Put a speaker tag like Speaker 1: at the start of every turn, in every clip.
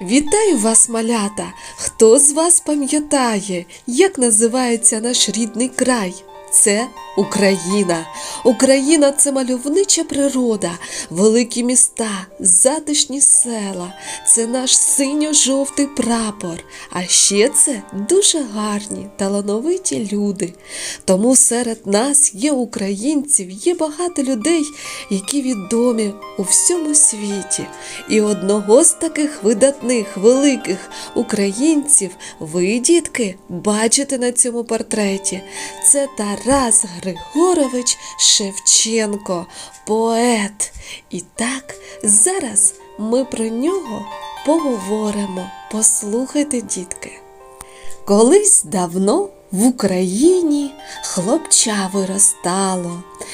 Speaker 1: Вітаю вас, малята! Хто з вас пам'ятає, як називається наш рідний край? Це Україна. Україна це мальовнича природа, великі міста, затишні села. Це наш синьо-жовтий прапор. А ще це дуже гарні, талановиті люди. Тому серед нас є українців, є багато людей, які відомі у всьому світі. І одного з таких видатних великих українців ви, дітки, бачите на цьому портреті. Це Тарас Григорович Шевченко, поет. І так, зараз ми про нього поговоримо. Послухайте, дітки. Колись давно в Україні хлопча виростало,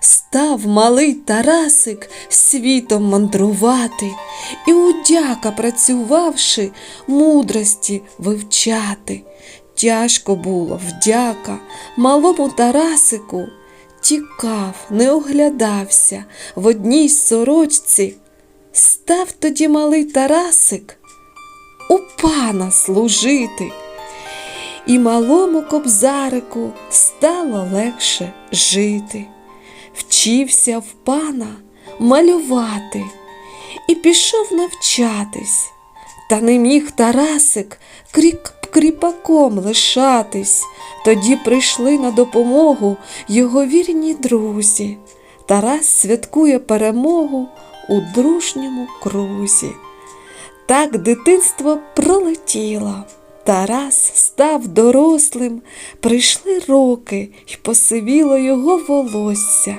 Speaker 1: Став малий Тарасик світом мандрувати, і удяка працювавши, мудрості вивчати. Тяжко було вдяка малому Тарасику. Тікав, не оглядався в одній сорочці. Став тоді малий Тарасик у пана служити. І малому кобзарику стало легше жити. Вчився в пана малювати і пішов навчатись. Та не міг Тарасик крік кріпаком лишатись. Тоді прийшли на допомогу його вірні друзі. Тарас святкує перемогу у дружньому крузі. Так дитинство пролетіло. Тарас став дорослим, прийшли роки, й посивіло його волосся.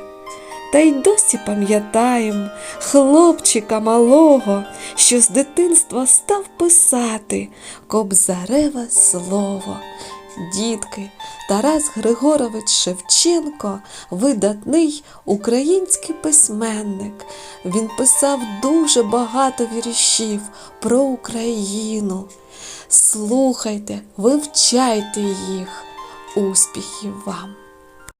Speaker 1: Та й досі пам'ятаєм хлопчика малого, що з дитинства став писати кобзареве слово. Дітки, Тарас Григорович Шевченко видатний український письменник. Він писав дуже багато віршів про Україну. Слухайте, вивчайте їх. Успіхів вам!